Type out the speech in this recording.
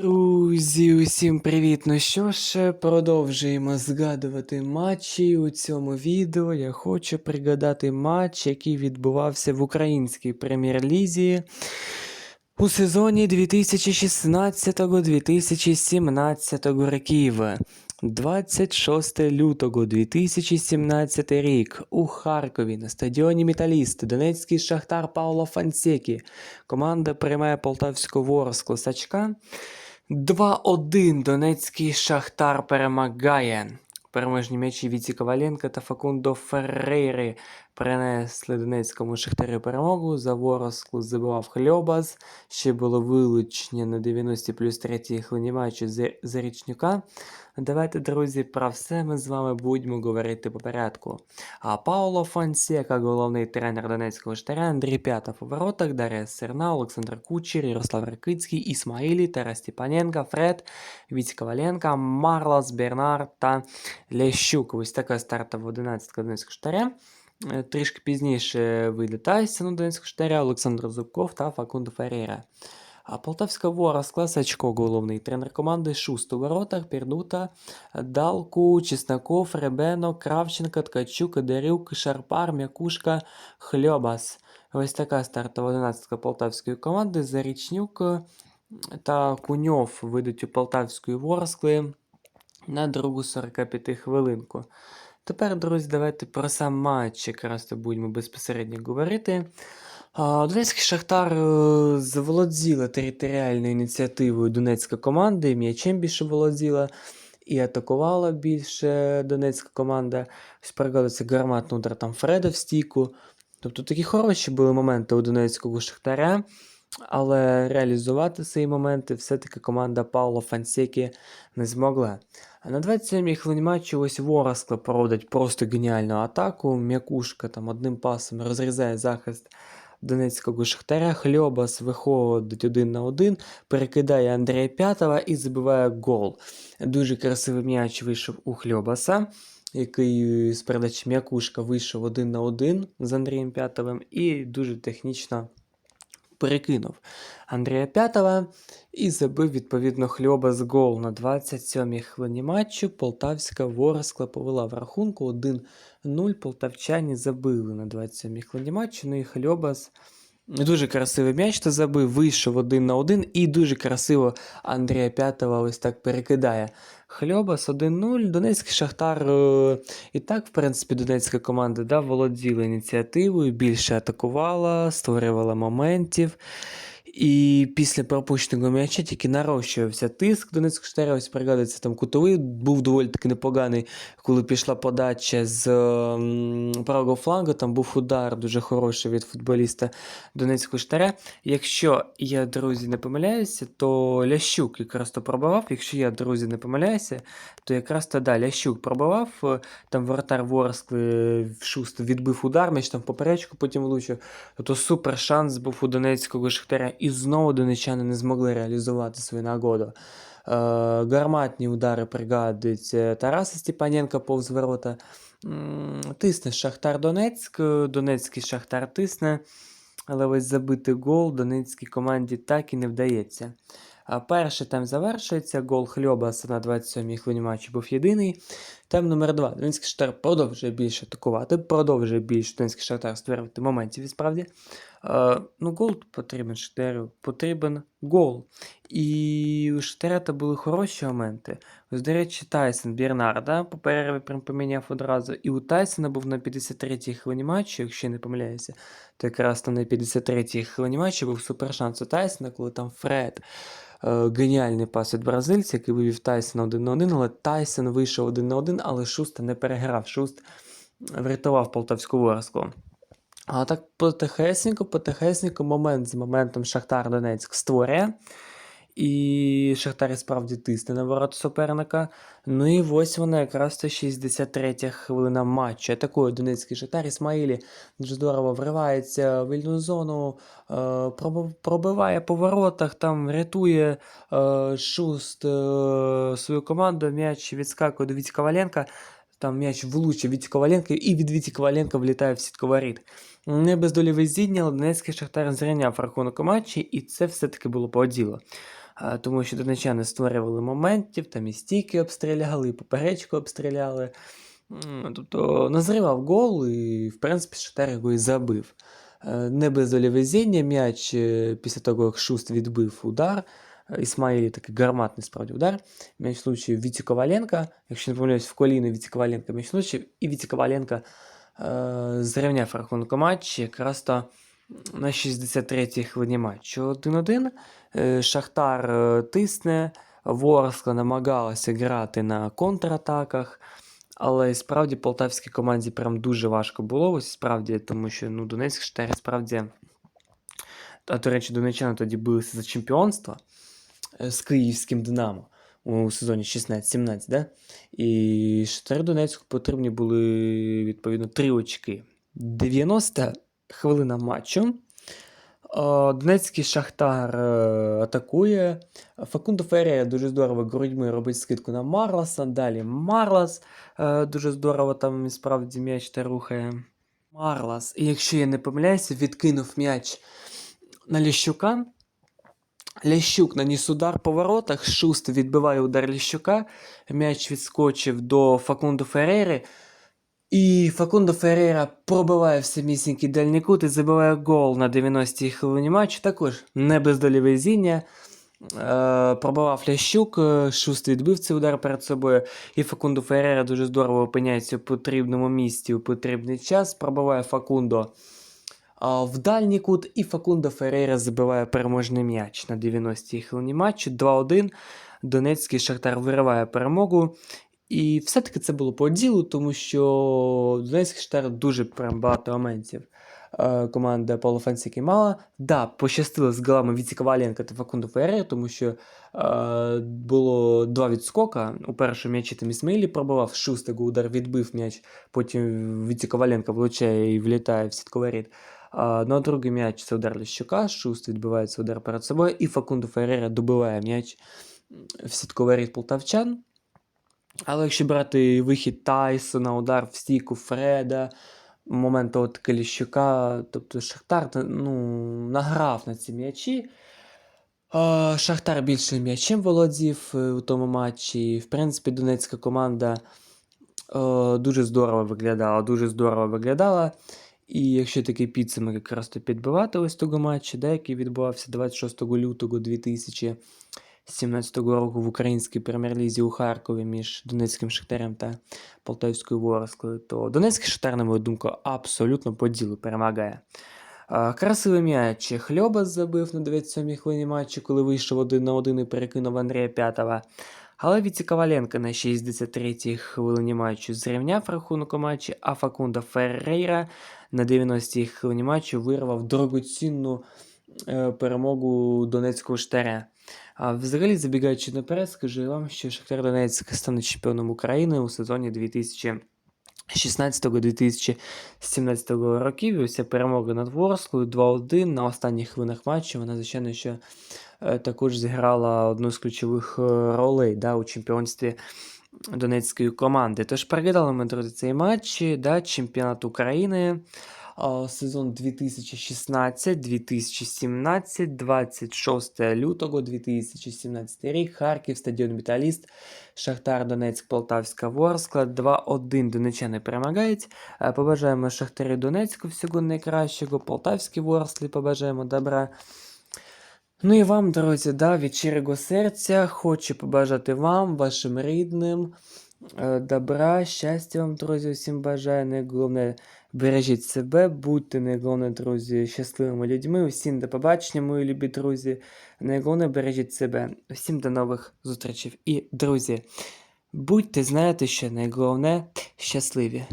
Друзі, усім привіт! Ну що ж, продовжуємо згадувати матчі. У цьому відео я хочу пригадати матч, який відбувався в українській прем'єр-лізі у сезоні 2016-2017 років. 26 лютого 2017 рік у Харкові на стадіоні Металіст Донецький Шахтар Пауло Фансекі. Команда приймає Полтавську Ворсклу Сачка. 2-1 Донецький Шахтар перемагає. Переможні м'ячі Віці Коваленка та Факундо Феррейри принесли Донецькому Шахтарю перемогу. За Воросклу забивав Хльобас. Ще було вилучення на 90 плюс 3 хвилині матчу Зарічнюка. Давайте, друзі, про все ми з вами будемо говорити по порядку. А Пауло Фонсека, головний тренер Донецького Штаря, Андрій П'ятов у воротах, Дар'я Серна, Олександр Кучер, Ярослав Ракицький, Ісмаїлі, Тарас Степаненко, Фред, Віть Коваленко, Марлос, Бернар та Лящук. Ось така стартова 11 Донецького Штаря. Е, Трішки пізніше вийде Тайсон у Донецького Штаря, Олександр Зубков та Факундо Феррейра. А Полтавська Ворскла, Сачко, головний тренер команди, Шуст у воротах, Пірдута, Далку, Чесноков, Ребено, Кравченко, Ткачук, Дарюк, Шарпар, Мякушка, Хльобас. Ось така стартова 11 полтавської команди. Зарічнюк та Куньов вийдуть у полтавської Ворскли на другу 45 хвилинку. Тепер, друзі, давайте про сам матч якраз то будемо безпосередньо говорити. Донецький Шахтар е, заволоділа територіальною ініціативою Донецька команда, і м'ячем більше володіла, і атакувала більше Донецька команда. Ось пригадується гарматний удар там Фреда в стійку. Тобто такі хороші були моменти у Донецького Шахтаря, але реалізувати ці моменти все-таки команда Пауло Фансекі не змогла. На 27-й хвилині матчу ось Ворскла проводить просто геніальну атаку. М'якушка там одним пасом розрізає захист Донецького Шахтаря. Хльобас виходить один на один, перекидає Андрія П'ятова і забиває гол. Дуже красивий м'яч вийшов у Хльобаса, який з передачі М'якушка вийшов один на один з Андрієм П'ятовим і дуже технічно перекинув Андрія П'ятова і забив відповідно Хльобас гол на 27-й хвилині матчу. Полтавська Ворскла повела в рахунку 1-0. Полтавчані забили на 27-й хвилині матчу. Ну і Хльобас дуже красивий м'яч то забив, вийшов один на один і дуже красиво Андрія П'ятова ось так перекидає. Хльобас 1-0. Донецький Шахтар е, і так, в принципі, донецька команда да, володіла ініціативою, більше атакувала, створювала моментів. І після пропущеного м'яча тільки нарощувався тиск Донецького Штаря. Ось пригадується, там кутовий був доволі таки непоганий, коли пішла подача з правого флангу. Там був удар дуже хороший від футболіста Донецького Штаря. Якщо я, друзі, не помиляюся, то Лящук якраз то пробивав. Якщо я, друзі, не помиляюся, то якраз то да, Лящук пробивав. е, Там воротар Ворскли в шуст відбив удар, м'яч там в поперечку потім влучив. Тобто супер шанс був у Донецького Шахтаря. І знову донечани не змогли реалізувати свою нагоду. Е, гарматні удари пригадують е, Тараса Степаненка повз ворота. Тисне Шахтар Донецьк, Донецький Шахтар тисне, але ось забити гол Донецькій команді так і не вдається. Перший там завершується, гол Хльобаса на 27-й хвилині матчу був єдиний. Там номер 2. Донецький Шахтар продовжує більше атакувати, продовжує більше Донецький Шахтар створювати моментів і справді. Е, ну, гол потрібен Шахтарю, потрібен гол. І у Шахтаря то були хороші моменти. Ось, до речі, Тайсон Бірнар, да, по перерві прям поміняв одразу. І у Тайсона був на 53-й хвилині матчу, якщо я не помиляюся, то якраз там на 53-й хвилині матчу був супершанс у Тайсона, коли там Фред. е, Геніальний пас від бразильця, який вивів Тайсона один на один, але Тайсон вийшов один на один, але Шуста не переграв. Шуст врятував полтавську ворсклу. А так потихесенько, потихесенько, момент з моментом Шахтар Донецьк створює. І Шахтар справді тисне на ворота суперника. Ну і ось вона якраз то 63-я хвилина матчу. Атакує Донецький Шахтар. Ісмаїлі дуже здорово вривається в вільну зону, е, пробиває по воротах, там рятує е, шуст е, свою команду. М'яч відскакує до Віті Коваленка. Там м'яч влучив від Коваленка і від Віті Коваленка влітає в сітку воріт. Не без долі везіння, але Донецький Шахтар зрівняв рахунок у матчі, і це все-таки було по ділу. тому що донечани створювали моментів, там і стійки обстріляли, і поперечку обстріляли. Тобто назривав гол і, в принципі, Шахтар його і забив. Е, Не без долі везіння м'яч е, після того, як Шуст відбив удар. Ісмаїлі такий гарматний справді удар. М'яч влучив Віті Коваленка. Якщо не помиляюсь, в коліно Віті Коваленка м'яч влучив, і Віті Коваленка е, зрівняв рахунок матчі якраз то на 63-й хвилині матчу. 1-1. Е, Шахтар е, тисне, Ворскла намагалася грати на контратаках. Але справді полтавській команді прям дуже важко було. Ось справді, тому що ну, Донецьк Шахтар справді. А до речі, донеччани тоді билися за чемпіонство з київським Динамо у сезоні 16-17, да? І Шахтар Донецьку потрібні були відповідно 3 очки. 90 хвилина матчу. Е, Донецький Шахтар е, атакує. Факундо Феррея дуже здорово грудьми робить скидку на Марласа. Далі Марлас е, дуже здорово там справді м'яч та рухає. Марлас, і якщо я не помиляюся, відкинув м'яч на Ліщука. Лящук наніс удар по воротах, Шуст відбиває удар Лящука, м'яч відскочив до Факундо Феррери. І Факундо Феррера пробиває в самісінький дальній кут і забиває гол на 90-й хвилині матчу. Також не без долі везіння. Е, пробивав Лящук, е, Шуст відбив цей удар перед собою. І Факундо Феррера дуже здорово опиняється у потрібному місці у потрібний час. Пробиває Факундо в дальній кут, і Факундо Феррейра забиває переможний м'яч на 90-й хвилині матчу. 2-1. Донецький Шахтар вириває перемогу. І все-таки це було по ділу, тому що Донецький Шахтар дуже прям багато моментів. е, Команда Павло Фансіки мала. Да, пощастило з голами Віці Коваленка та Факундо Феррейра, тому що е, було два відскока. У першому м'ячі там Ісмаїлі пробивав, шустого удар відбив м'яч, потім Віці Коваленка влучає і влітає в сітковий рід. А, ну другий м'яч це удар Ліщука, Шуст відбивається удар перед собою, і Факундо Феррера добиває м'яч в сітковий рід полтавчан. Але якщо брати вихід Тайсона, удар в стійку Фреда, момент того таки Ліщука, тобто Шахтар ну, награв на ці м'ячі. Шахтар більше м'ячем володів е, у тому матчі. В принципі, донецька команда е, дуже здорово виглядала, дуже здорово виглядала. І якщо такий підсумок якраз то підбивати ось того матчу, да, який відбувався 26 лютого 2017 року в українській прем'єр-лізі у Харкові між Донецьким Шахтарем та Полтавською Ворсклою, то Донецький Шахтар, на мою думку, абсолютно по ділу перемагає. Красивий м'яч Хльобас забив на 97-й хвилині матчу, коли вийшов один на один і перекинув Андрія П'ятова. Але Віці на 63-й хвилині матчу зрівняв рахунок у матчі, а Факунда Феррейра на 90-й хвилині матчу вирвав дорогоцінну е, перемогу Донецького Штаря. А взагалі, забігаючи наперед, скажу вам, що Шахтар Донецьк стане чемпіоном України у сезоні 2016-2017 років. І ця перемога над Ворсклою 2-1 на останніх хвилинах матчу. Вона, звичайно, що е, також зіграла одну з ключових е, ролей да, у чемпіонстві донецької команди. Тож переглядали ми, друзі, цей матч, да, чемпіонат України. Сезон 2016-2017, 26 лютого 2017 рік, Харків, стадіон Металіст, Шахтар Донецьк, Полтавська Ворскла, 2-1 донечани перемагають. Е, Побажаємо Шахтарі Донецьку всього найкращого, Полтавській Ворслі побажаємо добра. Ну і вам, друзі, да, від щирого серця хочу побажати вам, вашим рідним, е, добра, щастя вам, друзі, усім бажаю. Найголовне, бережіть себе, будьте найголовне, друзі, щасливими людьми. Усім до побачення, мої любі друзі. Найголовне, бережіть себе. Усім до нових зустрічей. І, друзі, будьте, знаєте, що найголовне щасливі.